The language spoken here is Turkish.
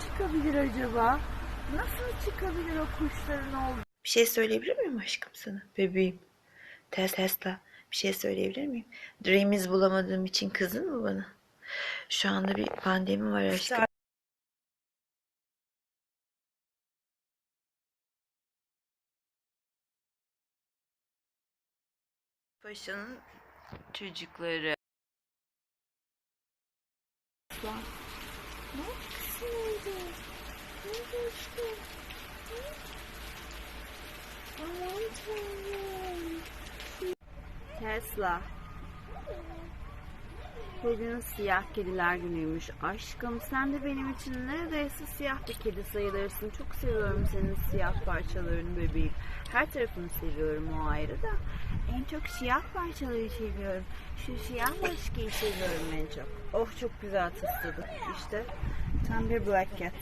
çıkabilir acaba? Nasıl çıkabilir o kuşların olduğu? Bir şey söyleyebilir miyim aşkım sana? Bebeğim. Tes Tesla. Bir şey söyleyebilir miyim? Dream'iz bulamadığım için kızdın mı bana? Şu anda bir pandemi var aşkım. Paşa'nın çocukları. Ne kısım oldu? Ne? Aman tanrım. Tesla. Bugün siyah kediler günüymüş. Aşkım sen de benim için neredeyse siyah bir kedi sayılırsın. Çok seviyorum senin siyah parçalarını bebeğim. Her tarafını seviyorum o ayrı da. En çok siyah parçaları seviyorum. Şu siyah maskeyi seviyorum en çok. Oh çok güzel tısladı. İşte tam bir black cat.